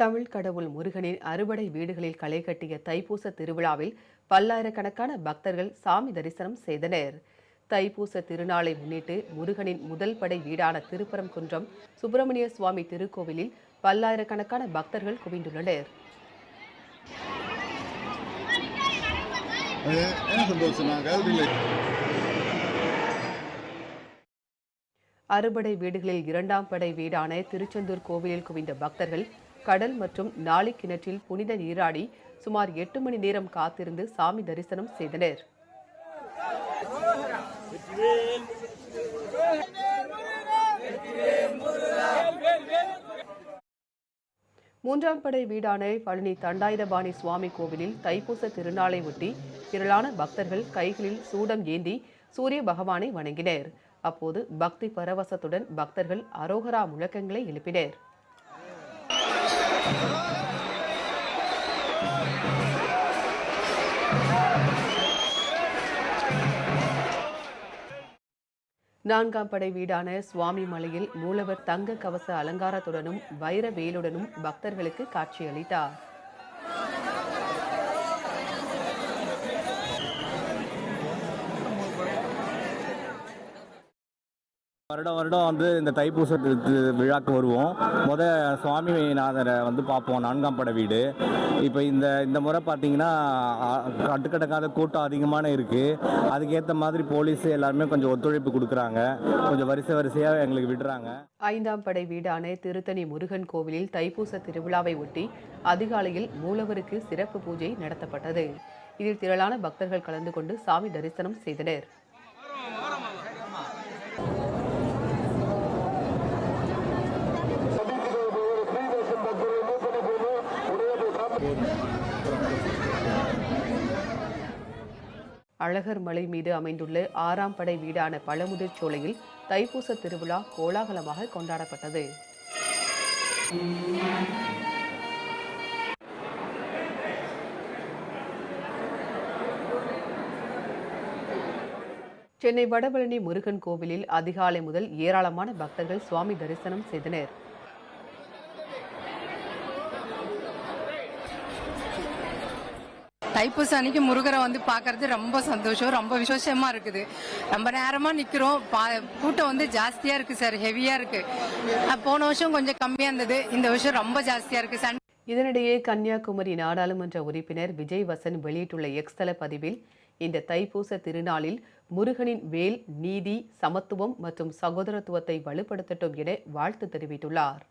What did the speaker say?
தமிழ் கடவுள் முருகனின் அறுபடை வீடுகளில் களை கட்டிய தைப்பூச திருவிழாவில் பல்லாயிரக்கணக்கான பக்தர்கள் சாமி தரிசனம் செய்தனர். தைப்பூச திருநாளை முன்னிட்டு முருகனின் முதல் படை வீடான திருப்பரங்குன்றம் சுப்பிரமணிய சுவாமி திருக்கோவிலில் பல்லாயிரக்கணக்கான பக்தர்கள் குவிந்துள்ளனர். அறுபடை வீடுகளில் இரண்டாம் படை வீடான திருச்செந்தூர் கோவிலில் குவிந்த பக்தர்கள் கடல் மற்றும் நாளி கிணற்றில் புனித நீராடி சுமார் எட்டு மணி நேரம் காத்திருந்து சாமி தரிசனம் செய்தனர். மூன்றாம் படை வீடான பழனி தண்டாயுதபாணி சுவாமி கோவிலில் தைப்பூச திருநாளை ஒட்டி திரளான பக்தர்கள் கைகளில் சூடம் ஏந்தி சூரிய பகவானை வணங்கினர். அப்போது பக்தி பரவசத்துடன் பக்தர்கள் அரோகரா முழக்கங்களை எழுப்பினர். நான்காம் படை வீடான சுவாமி மலையில் மூலவர் தங்க கவச அலங்காரத்துடனும் வைர வேலுடனும் பக்தர்களுக்கு காட்சியளித்தார். வருடம் வருடம் வந்து இந்த தைப்பூச விழாக்கு வருவோம். முத சுவாமிநாதரை வந்து பார்ப்போம். நான்காம் படை வீடு. இப்போ இந்த இந்த முறை பார்த்தீங்கன்னா கட்டுக்கடக்காத கூட்டம் அதிகமான இருக்குது அதுக்கேற்ற மாதிரி போலீஸ் எல்லாருமே கொஞ்சம் ஒத்துழைப்பு கொடுக்குறாங்க. கொஞ்சம் வரிசை வரிசையாக எங்களுக்கு விடுறாங்க. ஐந்தாம் படை வீடான திருத்தணி முருகன் கோவிலில் தைப்பூச திருவிழாவை ஒட்டி அதிகாலையில் மூலவருக்கு சிறப்பு பூஜை நடத்தப்பட்டது. இதில் திரளான பக்தர்கள் கலந்து கொண்டு சாமி தரிசனம் செய்தனர். அழகர் மலை மீது அமைந்துள்ள ஆறாம் படை வீடான பழமுதிர் சோலையில் தைப்பூச திருவிழா கோலாகலமாக கொண்டாடப்பட்டது. சென்னை வடபழனி முருகன் கோவிலில் அதிகாலை முதல் ஏராளமான பக்தர்கள் சுவாமி தரிசனம் செய்தனர். தைப்பூச அன்னைக்கு முருகரை வந்து பார்க்கறது ரொம்ப சந்தோஷம். ரொம்ப விசேஷமா இருக்குது. ரொம்ப நேரமா நிக்கிறோம். கூட்டம் வந்து ஜாஸ்தியா இருக்கு சார். ஹெவியா இருக்கு. போன வருஷம் கொஞ்சம் கம்மியா இருந்தது. இந்த வருஷம் ரொம்ப ஜாஸ்தியா இருக்கு சன் இதனிடையே கன்னியாகுமரி நாடாளுமன்ற உறுப்பினர் விஜய் வசன் வெளியிட்டுள்ள எக்ஸ் தள பதிவில் இந்த தைப்பூச திருநாளில் முருகனின் வேல் நீதி சமத்துவம் மற்றும் சகோதரத்துவத்தை வலுப்படுத்தட்டும் என வாழ்த்து தெரிவித்துள்ளார்.